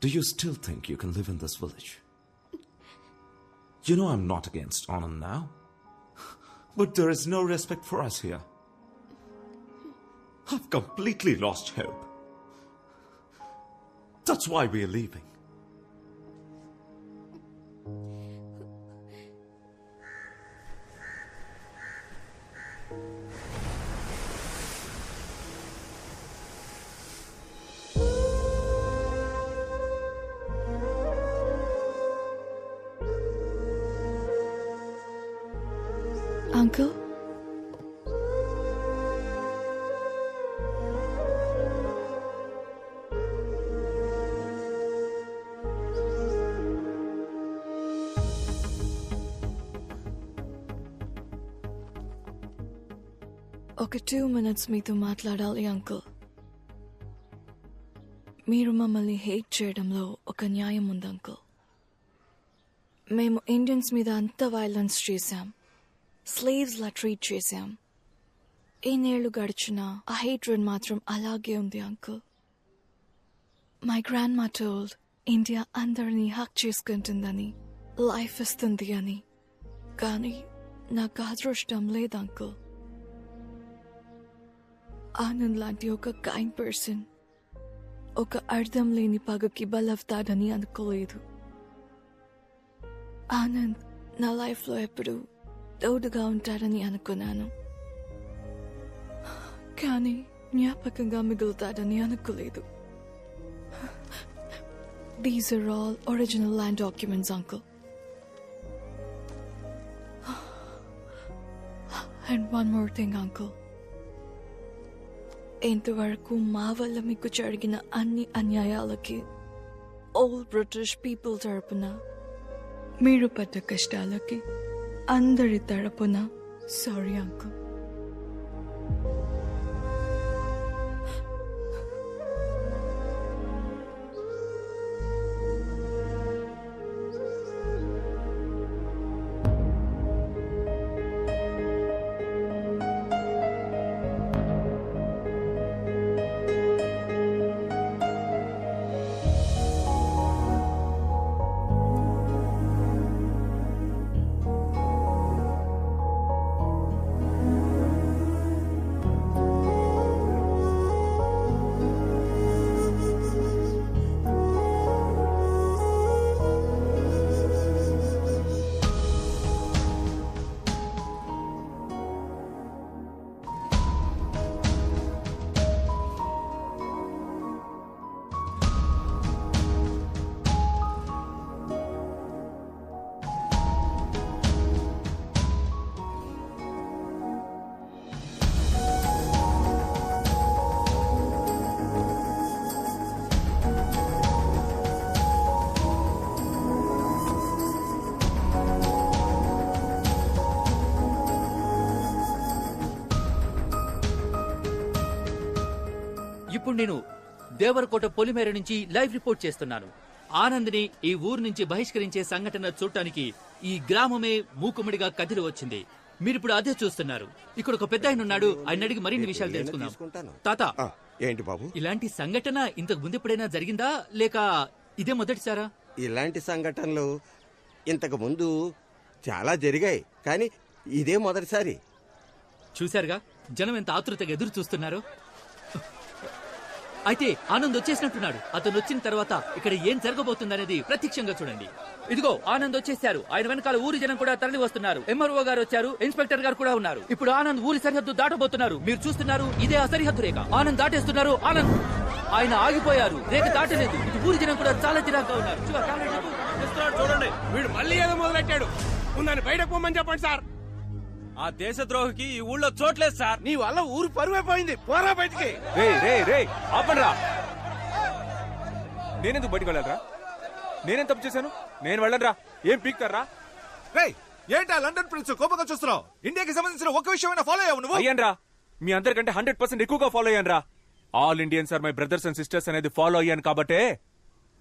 Do you still think you can live in this village? You know I'm not against Anand now. But there is no respect for us here. I've completely lost hope. That's why we're leaving. Uncle? ఒక two minutes మీతో మాట్లాడాలి uncle. మీరు మమ్మల్ని hate చేయడంలో ఒక న్యాయం ఉంది uncle. మేము ఇండియన్స్ మీద అంత వైలెన్స్ చేశాం. స్లేవ్స్ లా ట్రీట్ చేశాం ఎన్నేళ్ళు గడిచినా ఆ హేట్రెడ్ మాత్రం అలాగే ఉంది uncle my grandma told India అందరినీ హక్ చేసుకుంటుందని లైఫ్ ఇస్తుంది అని కానీ నాకు అదృష్టం లేదు అంకుల్ ఆనంద్ లాంటి ఒక కైండ్ పర్సన్ ఒక అర్థం లేని పగకి బలవుతాడని అనుకోలేదు ఆనంద్ నా లైఫ్లో ఎప్పుడు తోడుగా ఉంటారని అనుకున్నాను. కానీ జ్ఞాపకంగా మిగులుతాడని అనుకోలేదు. These are all original land documents uncle and one more thing uncle ఇంతవరకు మా వల్ల మీకు జరిగిన అన్ని అన్యాయాలకి ఓల్డ్ బ్రిటిష్ పీపుల్ తరపున మీరు పడ్డ కష్టాలకి అందరి తరపున సారీ అంకుల్ ఇప్పుడు నేను దేవరకోట పొలిమేర నుంచి లైవ్ రిపోర్ట్ చేస్తున్నాను. ఆనంద్ని ఈ ఊరు నుంచి బహిష్కరించే సంఘటన చూడటానికి ఈ గ్రామమే మూకుమ్మడిగా కదిలి వచ్చింది. మీరిప్పుడు అదే చూస్తున్నారు. ఇక్కడ ఒక పెద్ద ఆయన ఉన్నాడు. ఆయన అడిగి మరిన్ని విషయాలు తెలుసుకుందాం. తాత. ఏంటి బాబు? ఇలాంటి సంఘటన ఇంతకు ముందు ఎప్పుడైనా జరిగిందా? లేక ఇదే మొదటిసారా? ఇలాంటి సంఘటనలు ఇంతకు ముందు చాలా జరిగాయి. కానీ ఇదే మొదటిసారి. చూశారుగా? జనం ఎంత ఆతృతగా ఎదురు చూస్తున్నారు? అయితే ఆనంద్ వచ్చేసినట్టున్నాడు. అతను వచ్చిన తర్వాత ఇక్కడ ఏం జరగబోతుందనేది ప్రత్యక్షంగా చూడండి. ఇదిగో ఆనంద్ వచ్చేసారు ఆయన వెనకాల ఊరి జనం కూడా తరలి వస్తున్నారు. ఎంఆర్ఓ గారు వచ్చారు ఇన్స్పెక్టర్ గారు కూడా ఉన్నారు. ఇప్పుడు ఆనంద్ ఊరి సరిహద్దు దాటబోతున్నారు. మీరు చూస్తున్నారు ఇదే ఆ సరిహద్దు రేఖ. ఆనంద్ దాటేస్తున్నారు ఆనంద్. ఆయన ఆగిపోయారు. రేఖ దాటలేదు. ఇటు ఊరి జనం కూడా చాలా చిరాగ్గా ఉన్నారు. చూడండి. వీడు మళ్ళీ ఏదో మొదలెట్టాడు. ఉందని బయటకు పోమని చెప్పండి సార్. ఆ దేశద్రోహికి ఈ ఊళ్ళో చోట్లేదు సార్. నీ వల్ల ఊరు పరువైపోయింది. పోరా బయటికి. రే రే రే ఆపండ్రా. నేనెందుకు బయటికి వెళ్ళాలరా? నేనేం తప్పు చేశాను? నేను వెళ్ళనురా. ఏం పీక్తారా? రేయ్ ఏంటా లండన్ ప్రిన్స్ కోపంగా చూస్తున్నావు? ఇండియాకి సంబంధించిన ఒక్క విషయమైనా ఫాలో అయ్యావు నువ్వు? అయ్యాన్రా. మీ అందరికంటే హండ్రెడ్ పర్సెంట్ ఎక్కువగా follow అయ్యాన్రా. All Indians are my brothers and sisters అనేది ఫాలో అయ్యాను కాబట్టే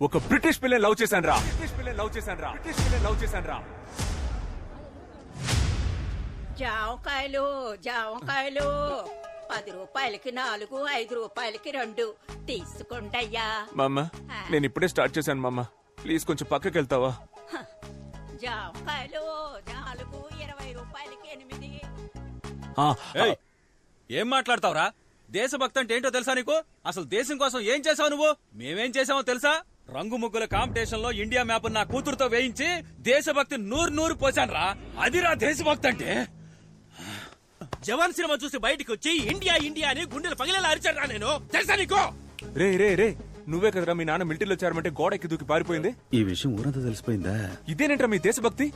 ఒక బ్రిటిష్ పిల్లని లవ్ చేశాను రా బ్రిటిష్ పిల్లని లవ్ చేశాను రా బ్రిటిష్ పిల్లని లవ్ చేశాను రా జామకాయలు జామకాయలు పది రూపాయలకి నాలుగు ఐదు రూపాయలకి రెండు. తీసుకోండయ్యా. మామ నేను ఇప్పుడే స్టార్ట్ చేశాను మామ. ప్లీజ్ కొంచెం పక్కకి వెళ్తావా జామకాయలు నాలుగు ఇరవై రూపాయలకి ఎనిమిది. ఏయ్, ఏం మాట్లాడతావురా? దేశభక్తి అంటే ఏంటో తెలుసా నీకు? అసలు దేశం కోసం ఏం చేసావు నువ్వు? మేమేం చేసావో తెలుసా? రంగు ముగ్గుల కాంపిటీషన్లో ఇండియా మ్యాప్ నా కూతురుతో వేయించి దేశభక్తి నూరు నూరు పోసానురా అదిరా దేశభక్తి అంటే? జవాన్ సినిమా చూసి బయటికి వచ్చి ఇండియా ఇండియా అని గుండెలు పగిలేలా అరిచారా నేను. తెలుసా నీకు? రే రే రే నువ్వే కదరా మీ నాన్న మిలిటరీలో చేరమంటే గోడ ఎక్కి దూకి పారిపోయింది. ఈ విషయం ఊరంతా తెలిసిపోయిందా? ఇదేనేంట్రా మీ దేశభక్తి?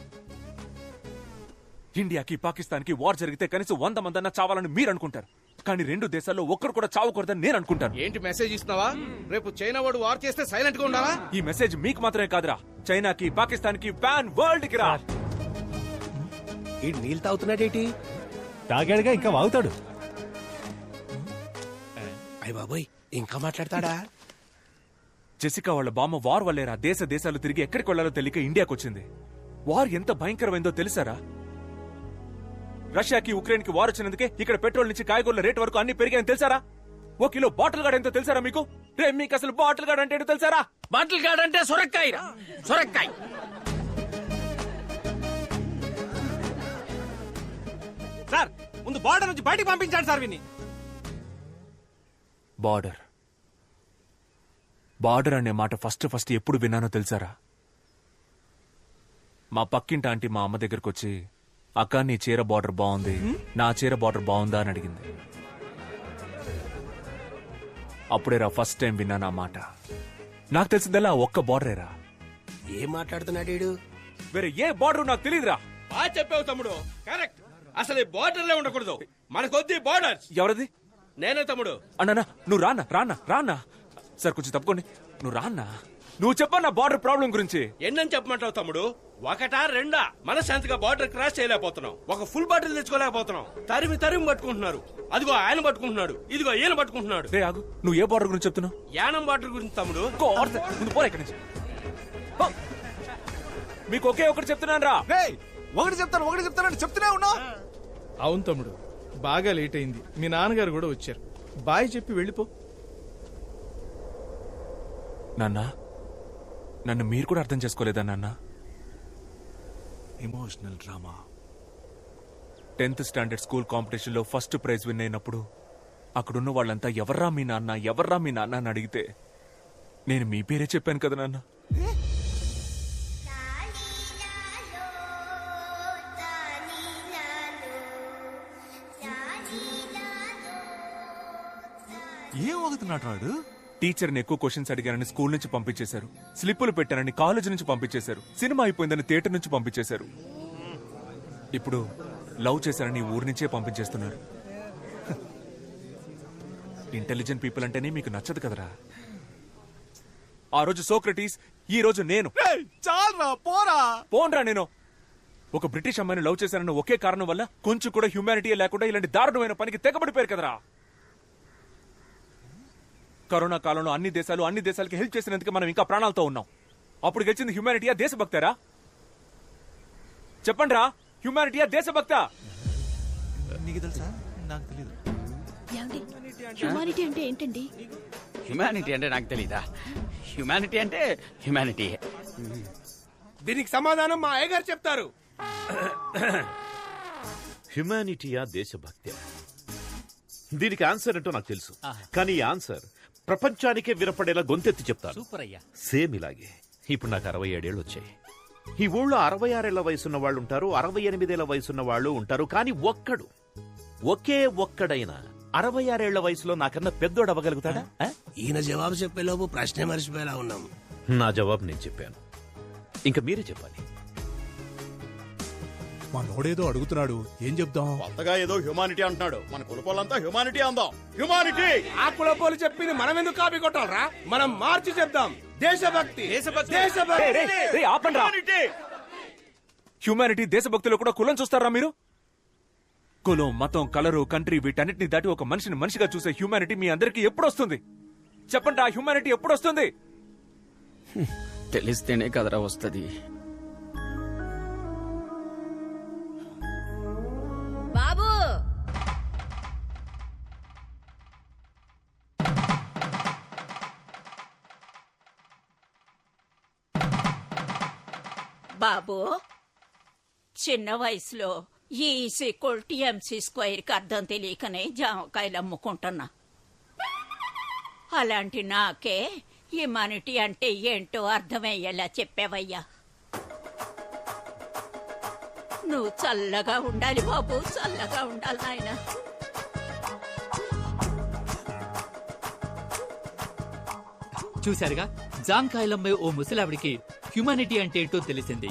ఇండియాకి పాకిస్తాన్కి వార్ జరిగితే కనీసం వంద మందన్నా చావాలని మీరు అనుకుంటారు కానీ రెండు దేశాల్లో ఒక్కరు కూడా చావకూడదని నేను అనుకుంటాను ఏంటి మెసేజ్ ఇస్తున్నావా? రేపు చైనా వాడు వార్ చేస్తే సైలెంట్గా ఉండాలా? ఈ మెసేజ్ మీకు మాత్రమే కాదురా. చైనాకి పాకిస్తాన్కి పాన్ వరల్డ్కి రా. ఈ నీళ్ళు తాగుతున్నాడేటి? తాగాడుగా ఇంకా వాగుతాడు. అయ్య బాబోయ్ ఇంకా మాట్లాడతాడా? జెసికా వాళ్ళ బామ్మ వార్ వల్లేరా దేశ దేశాలు తిరిగి ఎక్కడికి వెళ్ళాలో తెలియక ఇండియాకి వచ్చింది వార్ ఎంత భయంకరమైందో తెలుసారా? రష్యాకి ఉక్రెయిన్కి వార్ వచ్చినందుకే ఇక్కడ పెట్రోల్ నుంచి కాయగూరల రేట్ వరకు అన్ని పెరిగాయని తెలుసారా? ఓ కిలో బాటిల్ గార్డ్ ఎంతో తెలుసారా మీకు? రే మీకు అసలు బాటిల్ గార్డ్ అంటే ఏంటో తెలుసారా? బాటిల్ గార్డ్ అంటే సొరక్కాయ సొరక్కాయ. సార్ ముందు బార్డర్ నుంచి బయటికి పంపించాడు సార్ విని బార్డర్ బార్డర్ అనే మాట ఫస్ట్ ఫస్ట్ ఎప్పుడు విన్నానో తెలుసారా? మా పక్కింటి ఆంటీ మా అమ్మ దగ్గరకు వచ్చి అక్క నీ చీర బార్డర్ బాగుంది. నా చీర బార్డర్ బాగుందా? అని అడిగింది. అప్పుడేరా ఫస్ట్ టైం విన్నాను ఆ మాట. నాకు తెలిసిందల్లా ఒక్క బార్డరేరా ఏం మాట్లాడుతున్నాడు వేరే ఏ బార్డర్ నాకు తెలియదురా బాగా చెప్పావు తమ్ముడు. కరెక్ట్ అసలు ఈ బార్డర్లే ఉండకూడదు. మనకొద్ది బార్డర్ ఎవరది? నేనే తమ్ముడు. అన్నా నువ్వు రానా? రానా? రానా? సార్ కొంచెం తప్పుకోండి. నువ్వు రానా? నువ్వు చెప్పన్నా బార్డర్ ప్రాబ్లం గురించి. ఎన్నని చెప్పమంటావు తమ్ముడు? ఒకటా రెండా? మనశాంతిగా బార్డర్ క్రాస్ చేయలేకపోతున్నాం ఒక ఫుల్ బాటిల్ తెచ్చుకోలేకపోతున్నాం తరిమి తరిమి పట్టుకుంటున్నారు. అదిగో ఆయన పట్టుకుంటున్నాడు. ఇదిగో ఈయన పట్టుకుంటున్నాడు. రే ఆగు. నువ్వు ఏ బార్డర్ గురించి చెప్తున్నావు? యానం బాటిల్ గురించి తమ్ముడు. ముందు పోరా ఇక్కడి నుంచి. పో. మీకు ఒకే ఒకటి చెప్తున్నాను రా. రేయ్ ఒకటి చెప్తాను ఒకటి చెప్తానని చెప్తూనే ఉన్నా అవును తమ్ముడు. బాగా లేట్ అయింది. మీ నాన్నగారు కూడా వచ్చారు. బాయ్ చెప్పి వెళ్ళిపో. నాన్న నన్ను మీరు కూడా అర్థం చేసుకోలేదా నాన్న? Emotional drama tenth standard school కాంపిటీషన్లో ఫస్ట్ ప్రైజ్ విన్ అయినప్పుడు అక్కడున్న వాళ్ళంతా ఎవర్రా మీ నాన్న? ఎవర్రా మీ నాన్న? అని అడిగితే నేను మీ పేరే చెప్పాను కదా నాన్న. ఏం వాగుతున్నాడు వాడు? టీచర్ని ఎక్కువ క్వశ్చన్స్ అడిగానని స్కూల్ నుంచి పంపించేశారు. స్లిప్పులు పెట్టానని కాలేజ్ నుంచి పంపించేశారు. సినిమా అయిపోయిందని థియేటర్ నుంచి పంపించేశారు. ఇప్పుడు లవ్ చేశారని ఊరి నుంచే పంపించేస్తున్నారు. ఇంటెలిజెంట్ పీపుల్ అంటేనే మీకు నచ్చదు కదరా? ఆ రోజు సోక్రటీస్ ఈ రోజు నేను. చాలరా పోరా. పోన్రా నేను. ఒక బ్రిటిష్ అమ్మాయిని లవ్ చేశానన్న ఒకే కారణం వల్ల కొంచెం కూడా హ్యూమానిటీ లేకుండా ఇలాంటి దారుణమైన పనికి తెగబడిపోయారు కదరా? కరోనా కాలంలో అన్ని దేశాలు అన్ని దేశాలకి హెల్ప్ చేసినందుకు మనం ఇంకా ప్రాణాలతో ఉన్నాం. అప్పుడు గెలిచింది హ్యూమానిటీయా దేశభక్తారా? చెప్పండి రా హ్యూమానిటీయా దేశభక్త? నీకు తెలుసా? నాకు తెలియదు హ్యుమానిటీ అంటే ఏంటండి? హ్యుమానిటీ అంటే నాకు తెలీదా? హ్యుమానిటీ అంటే హ్యుమానిటీ దీనికి సమాధానం మా అయ్యగారు చెప్తారు. హ్యుమానిటీయా దేశభక్తి. దీనికి ఆన్సర్ ఏంటో నాకు తెలుసు. కానీ ఈ ఆన్సర్ ప్రపంచానికే వినపడేలా గొంతెత్తి చెప్తాను. సూపర్ అయ్యా సేమ్ ఇలాగే. ఇప్పుడు నాకు అరవై ఏడేళ్ళు వచ్చాయి. ఈ ఊళ్ళో అరవై ఆరేళ్ళ వయసున్న వాళ్ళు ఉంటారు అరవై ఎనిమిదేళ్ళ వయసున్న వాళ్ళు ఉంటారు కానీ ఒక్కడు ఒకే ఒక్కడైన అరవై ఆరేళ్ళ వయసులో నాకన్నా పెద్దోడు అవ్వగలుగుతాడా? ఈయన జవాబు చెప్పేలోపు ప్రశ్నే మర్చిపోయేలా ఉన్నాం. నా జవాబు నేను చెప్పాను. ఇంకా మీరే చెప్పాలి. మా నోడేదో అడుగుతున్నాడు. ఏం చెప్దాం? కొత్తగా ఏదో హ్యుమానిటీ అంటున్నాడు. మన కులపోలంతా హ్యుమానిటీ అందాం. హ్యుమానిటీ ఆ కులపోలు చెప్పింది మనం ఎందుకు కాపీ కొట్టాలరా? మనం మార్చి చెప్దాం. దేశభక్తి! దేశభక్తి! దేశభక్తి! ఆపండ్రా. హ్యూమానిటీ దేశభక్తిలో కూడా కులం చూస్తారా మీరు? కులం మతం కలరు కంట్రీ వీటన్నిటిని దాటి ఒక మనిషిని మనిషిగా చూసే హ్యూమానిటీ మీ అందరికీ ఎప్పుడు వస్తుంది చెప్పండి ఆ హ్యూమానిటీ ఎప్పుడు వస్తుంది తెలిస్తేనే కదరా వస్తుంది. బాబు. చిన్న వయసులో ఈ ఈక్వల్ టీఎంసీ స్క్వైర్కి అర్థం తెలియకనే జామకాయలు అమ్ముకుంటున్నా. అలాంటి నాకే హ్యుమానిటీ అంటే ఏంటో అర్థమయ్యేలా చెప్పావయ్యా. నువ్వు చల్లగా ఉండాలి బాబు చల్లగా ఉండాలి నాయనా. చూశారుగా జాంకాయలమ్మే ఓ ముసలావిడికి హ్యుమానిటీ అంటే ఏంటో తెలిసింది.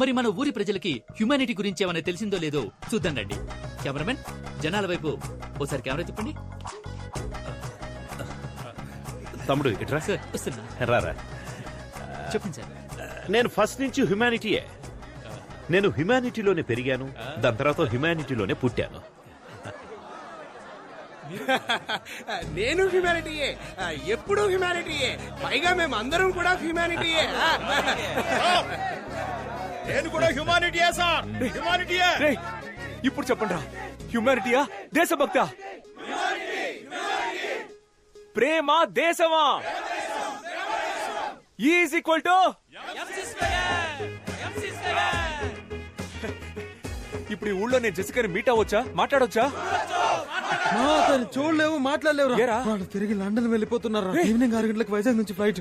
మరి మన ఊరి ప్రజలకి హ్యుమానిటీ గురించి ఏమైనా తెలిసిందో లేదో చూద్దాం రండి. కెమెరామెన్ జనాల వైపు ఓసారి కెమెరా తిప్పండి. తమ్ముడు ఇట్రా సార్ వస్తున్నా. రారా చెప్పండి సార్. నేను ఫస్ట్ నుంచి హ్యుమానిటీయే. నేను హ్యుమానిటీలోనే పెరిగాను దాని తర్వాత హ్యుమానిటీలోనే పుట్టాను. నేను హ్యుమానిటీయే. ఎప్పుడూ హ్యుమానిటీయే. పైగా మేము అందరం కూడా హ్యుమానిటీయే. నేను కూడా హ్యుమానిటీయే సార్. హ్యుమానిటీయే. ఇప్పుడు చెప్పండి రా. హ్యుమానిటీయా దేశభక్త? ప్రేమ దేశమా? Is equal to? ఇప్పుడు ఈ ఊళ్ళో నేను జెసికాని మీట్ అవ్వచ్చా? మాట్లాడొచ్చా? చూడలేవు మాట్లాడలేవు ఏరా? వాళ్ళు తిరిగి లండన్ వెళ్ళిపోతున్నారు? ఈవినింగ్ ఆరు గంటలకు వైజాగ్ నుంచి ఫ్లైట్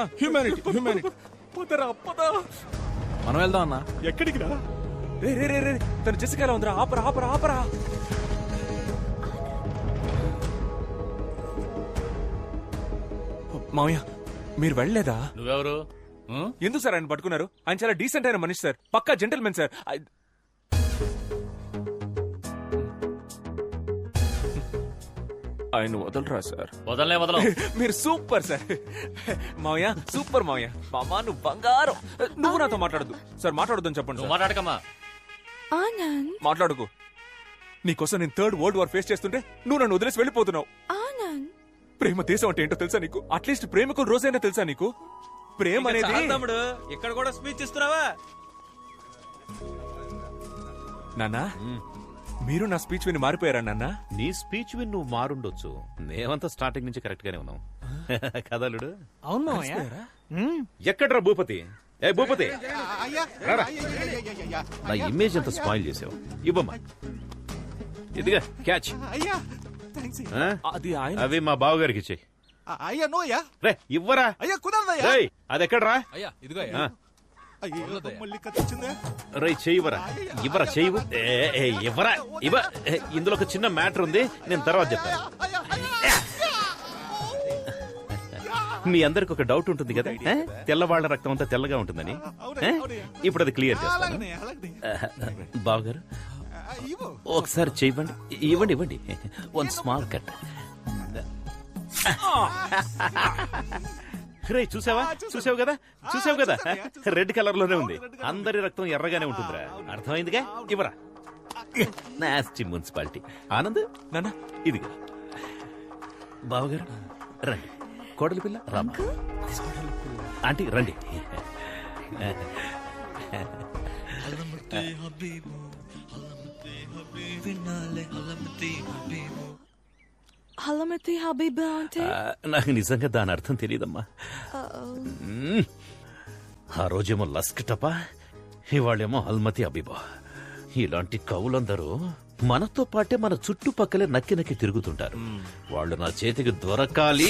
హ్యూమానిటీ హ్యూమానిటీ పదరా పదా మనం వెళ్దాం అన్నా. ఎక్కడికి రా? రే రే రే రే తను జెసికా ఉందిరా. ఆపరా ఆపరా ఆపరా. మామయ్య మీరు వెళ్ళలేదా? నువ్వెవరు? ఎందుకు సార్ ఆయన పట్టుకున్నారు? ఆయన చాలా డీసెంట్ అయిన మనిషి సార్. పక్కా జెంటల్మెన్ సార్. ఐ- ఆయన వదలరా సార్? వదలనే వదలం. మీరు సూపర్ సార్. మావయ్య సూపర్ మావయ్య. మామా నువ్వు బంగారం. నువ్వు నాతో మాట్లాడదు సార్ మాట్లాడొద్దని చెప్పండి నువ్వు. మాట్లాడకమ్మా. ఆనంద్. మాట్లాడుకో. నీకోసం నేను థర్డ్ వరల్డ్ వార్ ఫేస్ చేస్తుంటే నువ్వు నన్ను వదిలేసి వెళ్ళిపోతున్నావు. ఆనంద్. ప్రేమ దేశం అంటే ఏంటో తెలుసా నీకు? అట్లీస్ట్ ప్రేమకు రోజైనా తెలుసా నీకు? ప్రేమ అనేది తమ్ముడు. ఇక్కడ కూడా స్పీచ్ ఇస్తున్నావా? నాన్నా మీరు నా స్పీచ్ విని మారిపోయారా నాన్న? నీ స్పీచ్ విన్ నువ్వు మారుండొచ్చు. మేమంతా స్టార్టింగ్ నుంచి కరెక్ట్ గానే ఉన్నాం కదలుడు? అవును మావయ్య. ఎక్కడ్రా భూపతి? ఏ భూపతి? రారా. నా ఇమేజ్ ఎంత స్పాయిల్ చేసావు. ఇవ్వమ్మా. ఇదిగా క్యాచ్ అయ్యా. థ్యాంక్స్? అది ఆయన. అవి మా బావగారికి ఇచ్చేయి. అయ్యా నో అయ్యా రే ఇవ్వరా? అయ్యా కుదరదయ్యా. రేయ్ అది ఎక్కడ్రా అయ్యా ఇదిగో అయ్యో. రేయ్ చెయ్యివరా ఇవ్వరా? చెయ్యవు ఇవ్వరా ఇవ్వ? ఇందులో ఒక చిన్న మ్యాటర్ ఉంది నేను తర్వాత చెప్తాను. మీ అందరికి ఒక డౌట్ ఉంటుంది కదా? తెల్లవాళ్ళ రక్తం అంతా తెల్లగా ఉంటుందని? ఇప్పుడు అది క్లియర్ చేస్తాను. బావగారు ఒకసారి చెయ్యండి ఇవ్వండి ఇవ్వండి. One small cut. రే చూసావా? చూసావు కదా? చూసావు కదా? రెడ్ కలర్లోనే ఉంది అందరి రక్తం ఎర్రగానే ఉంటుందిరా. అర్థమైందిగా? ఇవ్వరా. Nasty municipality Anand? నాన్న. ఇదిగా బావగారు? రండి. కోడలి పిల్ల? రామా. ఆంటీ రండి. హలమతి హబీబా అంటే? ఆ, నాకు నిజంగా దాని అర్థం తెలియదమ్మా మ్మ్. ఆ రోజేమో లస్క్ టపా ఇవాళేమో అల్మతి అబిబా ఇలాంటి కవులందరూ మనతో పాటే మన చుట్టుపక్కలే నక్కి నక్కి తిరుగుతుంటారు. వాళ్ళు నా చేతికి దొరకాలి!